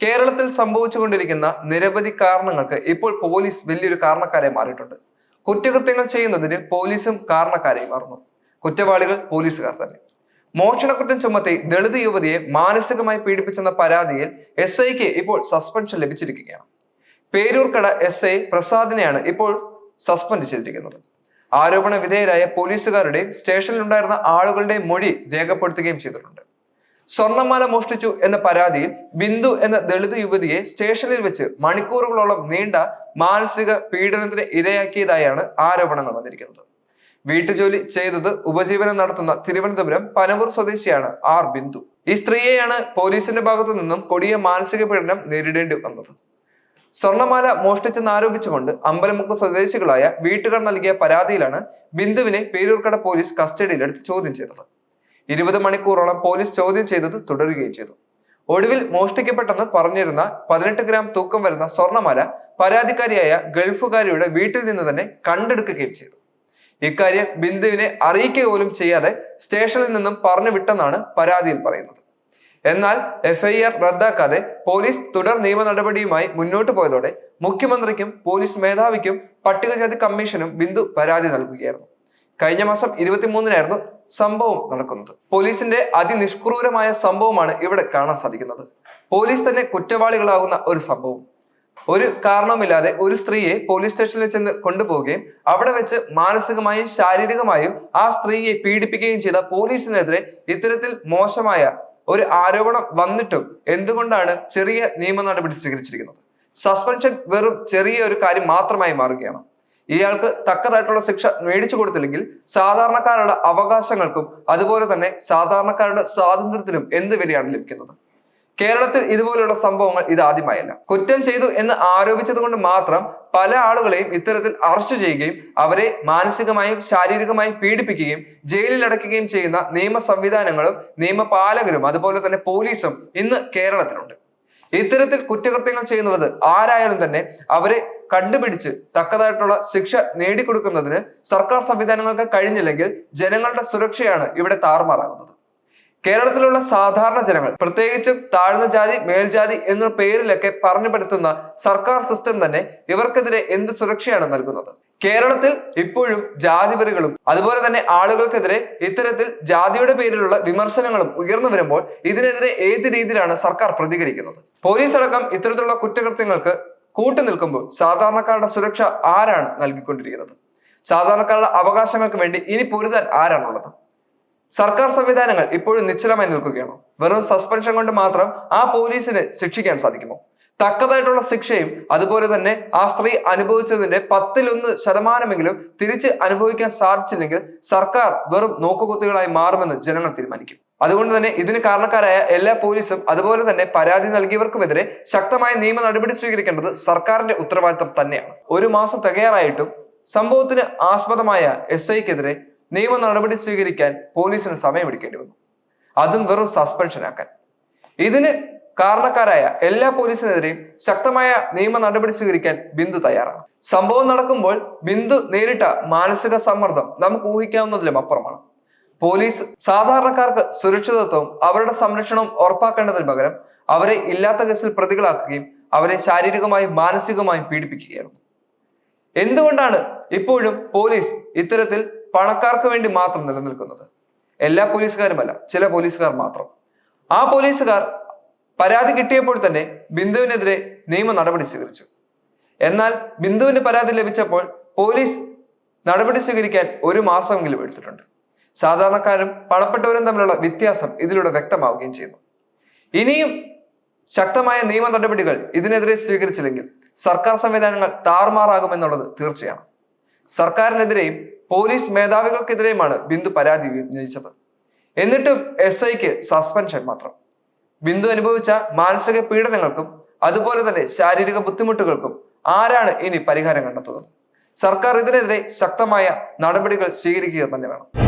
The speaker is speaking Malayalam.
കേരളത്തിൽ സംഭവിച്ചുകൊണ്ടിരിക്കുന്ന നിരവധി കാരണങ്ങൾക്ക് ഇപ്പോൾ പോലീസ് വലിയൊരു കാരണക്കാരെ മാറിയിട്ടുണ്ട്. കുറ്റകൃത്യങ്ങൾ ചെയ്യുന്നതിന് പോലീസും കാരണക്കാരായി മാറുന്നു. കുറ്റവാളികൾ പോലീസുകാർ തന്നെ. മോഷണക്കുറ്റം ചുമത്തി ദളിത് യുവതിയെ മാനസികമായി പീഡിപ്പിച്ചെന്ന പരാതിയിൽ എസ് ഐക്ക് ഇപ്പോൾ സസ്പെൻഷൻ ലഭിച്ചിരിക്കുകയാണ്. പേരൂർക്കട എസ് ഐ പ്രസാദിനെയാണ് ഇപ്പോൾ സസ്പെൻഡ് ചെയ്തിരിക്കുന്നത്. ആരോപണ വിധേയരായ പോലീസുകാരുടെയും സ്റ്റേഷനിലുണ്ടായിരുന്ന ആളുകളുടെയും മൊഴി രേഖപ്പെടുത്തുകയും ചെയ്തിട്ടുണ്ട്. സ്വർണമാല മോഷ്ടിച്ചു എന്ന പരാതിയിൽ ബിന്ദു എന്ന ദളിത് യുവതിയെ സ്റ്റേഷനിൽ വെച്ച് മണിക്കൂറുകളോളം നീണ്ട മാനസിക പീഡനത്തിന് ഇരയാക്കിയതായാണ് ആരോപണങ്ങൾ വന്നിരിക്കുന്നത്. വീട്ടുജോലി ചെയ്തത് ഉപജീവനം നടത്തുന്ന തിരുവനന്തപുരം പനവൂർ സ്വദേശിയാണ് ആർ ബിന്ദു. ഈ സ്ത്രീയെയാണ് പോലീസിന്റെ ഭാഗത്തു നിന്നും കൊടിയ മാനസിക പീഡനം നേരിടേണ്ടി വന്നത്. സ്വർണമാല മോഷ്ടിച്ചെന്ന് ആരോപിച്ചുകൊണ്ട് അമ്പലമുക്ക് സ്വദേശികളായ വീട്ടുകാർ നൽകിയ പരാതിയിലാണ് ബിന്ദുവിനെ പേരൂർക്കട പോലീസ് കസ്റ്റഡിയിലെടുത്ത് ചോദ്യം ചെയ്തത്. ഇരുപത് മണിക്കൂറോളം പോലീസ് ചോദ്യം ചെയ്തത് തുടരുകയും ചെയ്തു. ഒടുവിൽ മോഷ്ടിക്കപ്പെട്ടെന്ന് പറഞ്ഞിരുന്ന പതിനെട്ട് ഗ്രാം തൂക്കം വരുന്ന സ്വർണമാല പരാതിക്കാരിയായ ഗൾഫുകാരിയുടെ വീട്ടിൽ നിന്ന് തന്നെ കണ്ടെടുക്കുകയും ചെയ്തു. ഇക്കാര്യം ബിന്ദുവിനെ അറിയിക്കുക പോലും ചെയ്യാതെ സ്റ്റേഷനിൽ നിന്നും പറഞ്ഞു വിട്ടെന്നാണ് പരാതിയിൽ പറയുന്നത്. എന്നാൽ എഫ്ഐആർ റദ്ദാക്കാതെ പോലീസ് തുടർ നിയമ നടപടിയുമായി മുന്നോട്ട് പോയതോടെ മുഖ്യമന്ത്രിക്കും പോലീസ് മേധാവിക്കും പട്ടികജാതി കമ്മീഷനും ബിന്ദു പരാതി നൽകുകയായിരുന്നു. കഴിഞ്ഞ മാസം ഇരുപത്തിമൂന്നിനായിരുന്നു സംഭവം നടക്കുന്നത്. പോലീസിന്റെ അതിനിഷ്ക്രൂരമായ സംഭവമാണ് ഇവിടെ കാണാൻ സാധിക്കുന്നത്. പോലീസ് തന്നെ കുറ്റവാളികളാകുന്ന ഒരു സംഭവം. ഒരു കാരണവുമില്ലാതെ ഒരു സ്ത്രീയെ പോലീസ് സ്റ്റേഷനിൽ ചെന്ന് കൊണ്ടുപോവുകയും അവിടെ വെച്ച് മാനസികമായും ശാരീരികമായും ആ സ്ത്രീയെ പീഡിപ്പിക്കുകയും ചെയ്ത പോലീസിനെതിരെ ഇത്തരത്തിൽ മോശമായ ഒരു ആരോപണം വന്നിട്ടും എന്തുകൊണ്ടാണ് ചെറിയ നിയമ നടപടി സ്വീകരിച്ചിരിക്കുന്നത്? സസ്പെൻഷൻ വെറും ചെറിയ ഒരു കാര്യം മാത്രമായി മാറുകയാണ്. ഇയാൾക്ക് തക്കതായിട്ടുള്ള ശിക്ഷ മേടിച്ചു കൊടുത്തില്ലെങ്കിൽ സാധാരണക്കാരുടെ അവകാശങ്ങൾക്കും അതുപോലെ തന്നെ സാധാരണക്കാരുടെ സ്വാതന്ത്ര്യത്തിനും എന്ത് വിലയാണ് ലഭിക്കുന്നത്? കേരളത്തിൽ ഇതുപോലെയുള്ള സംഭവങ്ങൾ ഇതാദ്യമായല്ല കുറ്റം ചെയ്തു എന്ന് ആരോപിച്ചത് കൊണ്ട് മാത്രം പല ആളുകളെയും ഇത്തരത്തിൽ അറസ്റ്റ് ചെയ്യുകയും അവരെ മാനസികമായും ശാരീരികമായും പീഡിപ്പിക്കുകയും ജയിലിൽ അടയ്ക്കുകയും ചെയ്യുന്ന നിയമ സംവിധാനങ്ങളും നിയമപാലകരും അതുപോലെ തന്നെ പോലീസും ഇന്ന് കേരളത്തിലുണ്ട്. ഇത്തരത്തിൽ കുറ്റകൃത്യങ്ങൾ ചെയ്യുന്നത് ആരായാലും തന്നെ അവരെ കണ്ടുപിടിച്ച് തക്കതായിട്ടുള്ള ശിക്ഷ നേടിക്കൊടുക്കുന്നതിന് സർക്കാർ സംവിധാനങ്ങൾക്ക് കഴിഞ്ഞില്ലെങ്കിൽ ജനങ്ങളുടെ സുരക്ഷയാണ് ഇവിടെ താറുമാറാകുന്നത്. കേരളത്തിലുള്ള സാധാരണ ജനങ്ങൾ പ്രത്യേകിച്ചും താഴ്ന്ന ജാതി മേൽജാതി എന്ന പേരിലൊക്കെ പറഞ്ഞുപെടുത്തുന്ന സർക്കാർ സിസ്റ്റം തന്നെ ഇവർക്കെതിരെ എന്ത് സുരക്ഷയാണ് നൽകുന്നത്? കേരളത്തിൽ ഇപ്പോഴും ജാതിവെറികളും അതുപോലെ തന്നെ ആളുകൾക്കെതിരെ ഇത്തരത്തിൽ ജാതിയുടെ പേരിലുള്ള വിമർശനങ്ങളും ഉയർന്നു വരുമ്പോൾ ഇതിനെതിരെ ഏത് രീതിയിലാണ് സർക്കാർ പ്രതികരിക്കുന്നത്? പോലീസ് അടക്കം ഇത്തരത്തിലുള്ള കുറ്റകൃത്യങ്ങൾക്ക് കൂട്ടുനിൽക്കുമ്പോൾ സാധാരണക്കാരുടെ സുരക്ഷ ആരാണ് നൽകിക്കൊണ്ടിരിക്കുന്നത്? സാധാരണക്കാരുടെ അവകാശങ്ങൾക്ക് വേണ്ടി ഇനി പൊരുതാൻ ആരാണുള്ളത് സർക്കാർ സംവിധാനങ്ങൾ ഇപ്പോഴും നിശ്ചലമായി നിൽക്കുകയാണോ. വെറും സസ്പെൻഷൻ കൊണ്ട് മാത്രം ആ പോലീസിനെ ശിക്ഷിക്കാൻ സാധിക്കുമോ? തക്കതായിട്ടുള്ള ശിക്ഷയും അതുപോലെ തന്നെ ആ സ്ത്രീ അനുഭവിച്ചതിന്റെ പത്തിലൊന്ന് ശതമാനമെങ്കിലും തിരിച്ച് അനുഭവിക്കാൻ സാധിച്ചില്ലെങ്കിൽ സർക്കാർ വെറും നോക്കുകുത്തികളായി മാറുമെന്ന് ജനങ്ങൾ തീരുമാനിക്കും. അതുകൊണ്ട് തന്നെ ഇതിന് കാരണക്കാരായ എല്ലാ പോലീസും അതുപോലെ തന്നെ പരാതി നൽകിയവർക്കുമെതിരെ ശക്തമായ നിയമ നടപടി സ്വീകരിക്കേണ്ടത് സർക്കാരിന്റെ ഉത്തരവാദിത്തം തന്നെയാണ്. ഒരു മാസം തികയാറായിട്ടും സംഭവത്തിന് ആസ്പദമായ എസ് ഐക്കെതിരെ നിയമ നടപടി സ്വീകരിക്കാൻ പോലീസിന് സമയമെടുക്കേണ്ടി വന്നു. അതും വെറും സസ്പെൻഷൻ ആക്കാൻ ഇതിന് കാരണക്കാരായ എല്ലാ പോലീസിനെതിരെയും ശക്തമായ നിയമ നടപടി സ്വീകരിക്കാൻ ബിന്ദു തയ്യാറാണ്. സംഭവം നടക്കുമ്പോൾ ബിന്ദു നേരിട്ട മാനസിക സമ്മർദ്ദം നമുക്ക് ഊഹിക്കാവുന്നതിലും അപ്പുറമാണ്. പോലീസ് സാധാരണക്കാർക്ക് സുരക്ഷിതത്വവും അവരുടെ സംരക്ഷണവും ഉറപ്പാക്കേണ്ടതിന് പകരം അവരെ ഇല്ലാത്ത കേസിൽ പ്രതികളാക്കുകയും അവരെ ശാരീരികമായും മാനസികമായും പീഡിപ്പിക്കുകയായിരുന്നു. എന്തുകൊണ്ടാണ് ഇപ്പോഴും പോലീസ് ഇത്തരത്തിൽ പണക്കാർക്ക് വേണ്ടി മാത്രം നിലനിൽക്കുന്നത്. എല്ലാ പോലീസുകാരുമല്ല ചില പോലീസുകാർ മാത്രം. ആ പോലീസുകാർ പരാതി കിട്ടിയപ്പോൾ തന്നെ ബിന്ദുവിനെതിരെ നിയമ നടപടി സ്വീകരിച്ചു. എന്നാൽ ബിന്ദുവിന് പരാതി ലഭിച്ചപ്പോൾ പോലീസ് നടപടി സ്വീകരിക്കാൻ ഒരു മാസമെങ്കിലും എടുത്തിട്ടുണ്ട്. സാധാരണക്കാരും പണപ്പെട്ടവരും തമ്മിലുള്ള വ്യത്യാസം ഇതിലൂടെ വ്യക്തമാവുകയും ചെയ്യുന്നു. ഇനിയും ശക്തമായ നിയമ നടപടികൾ ഇതിനെതിരെ സ്വീകരിച്ചില്ലെങ്കിൽ സർക്കാർ സംവിധാനങ്ങൾ താറുമാറാകുമെന്നുള്ളത് തീർച്ചയാണ്. സർക്കാരിനെതിരെയും പോലീസ് മേധാവികൾക്കെതിരെയുമാണ് ബിന്ദു പരാതി ഉന്നയിച്ചത് എന്നിട്ടും എസ് ഐക്ക് സസ്പെൻഷൻ മാത്രം. ബിന്ദു അനുഭവിച്ച മാനസിക പീഡനങ്ങൾക്കും അതുപോലെ തന്നെ ശാരീരിക ബുദ്ധിമുട്ടുകൾക്കും ആരാണ് ഇനി പരിഹാരം കണ്ടെത്തുന്നത്? സർക്കാർ ഇതിനെതിരെ ശക്തമായ നടപടികൾ സ്വീകരിക്കുക തന്നെ വേണം.